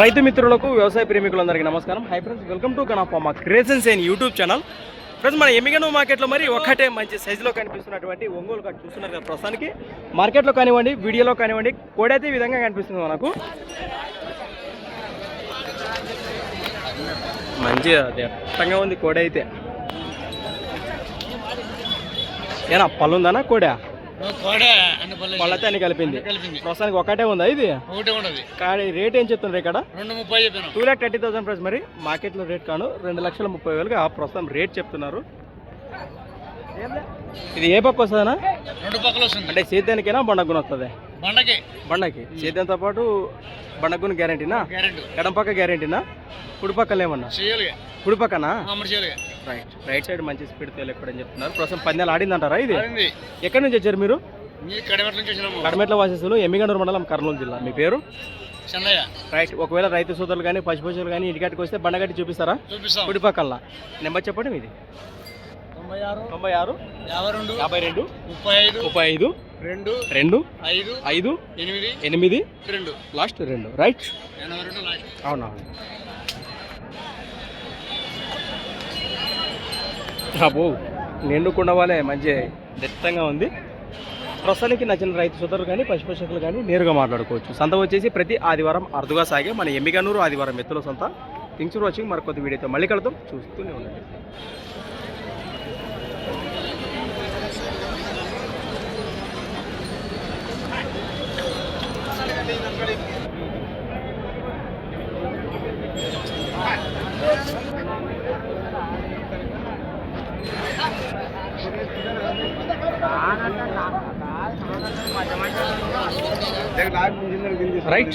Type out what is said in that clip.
రైతు మిత్రులకు వ్యవసాయ ప్రేమికులందరికీ నమస్కారం. Hi friends welcome to కనాఫామా creations and YouTube channel friends మన ఎమ్మిగను మార్కెట్లో మరి ఒక్కటే మంచి సైజులో కనిపిస్తున్నటువంటి ఒంగోలు కట్ చూస్తున్నారు కదా ప్రస్తుతానికి. మార్కెట్లో కానివ్వండి వీడియోలో కానివ్వండి కోడైతే ఈ విధంగా కనిపిస్తుంది మనకు. మంచిగా దట్టంగా ఉంది కోడైతే అయితే. ఏనా పళ్ళుందనా కోడా కోడే అన్ని పనులు పళ్ళైతే అన్ని కలిపింది. ప్రస్తుతానికి ఒకటే ఉందా ఇది? కానీ రేట్ ఏం చెప్తున్నారు ఇక్కడ? Two lakh thirty thousand price మరి మార్కెట్లో రేట్ కాను రెండు లక్షల ముప్పై వేలుగా ప్రస్తుతం రేట్ చెప్తున్నారు. ఇది ఏ పక్క వస్తుందనా రెండు పక్కల వస్తుంది. అంటే సేద్యానికైనా బండగుని వస్తుంది? బండకి. బండకి. సేద్యంతో పాటు బండగుని గ్యారంటీనా గ్యారెంటీ ఎడం పక్క గ్యారంటీనా కుడి పక్కన ఏమన్నా చేయాలిగా. కుడి పక్కనా అమలు చేయాలిగా. రైట్ రైట్ సైడ్ మంచి స్పీడ్ తేలెక్కడని చెప్తున్నారు. ప్రస్తుతం పందాలు ఆడిందంటారా ఇది? ఎక్కడి నుంచి వచ్చారు మీరు? కడిమెట్ల వాసేసులు ఎమ్మిగండూరు మండలం కర్నూలు జిల్లా. మీ పేరు? చెన్నయ్య. రైట్ ఒకవేళ రైతు సోదరులు కానీ పశుపశువులు కానీ ఇంటికాటికి వస్తే బండగట్టి చూపిస్తారా? చూపిస్తాం. కుడి పక్కల నెంబర్ చెప్పండి మీది. తొంభై ఆరు తొంభై ఆరు యాభై రెండు యాభై రెండు ముప్పై ఐదు ముప్పై ఐదు రెండు రెండు ఐదు ఐదు ఎనిమిది ఎనిమిది రెండు. లాస్ట్ రెండు. రైట్ అవునవును. అబ్బో నిండుకుండా వాళ్ళే మంచి దట్టంగా ఉంది. ప్రస్తుతానికి నచ్చిన రైతు సోదరులు కానీ పశుపోషకులు కానీ నేరుగా మాట్లాడుకోవచ్చు. సంత వచ్చేసి ప్రతి ఆదివారం అరుదుగా సాగే మన ఎమ్మిగనూరు ఆదివారం ఎత్తుల సొంత. థింగ్స్ వచ్చి మరి కొత్త వీడియోతో మళ్ళీ కలుద్దాం. చూస్తూనే ఉండండి. రైట్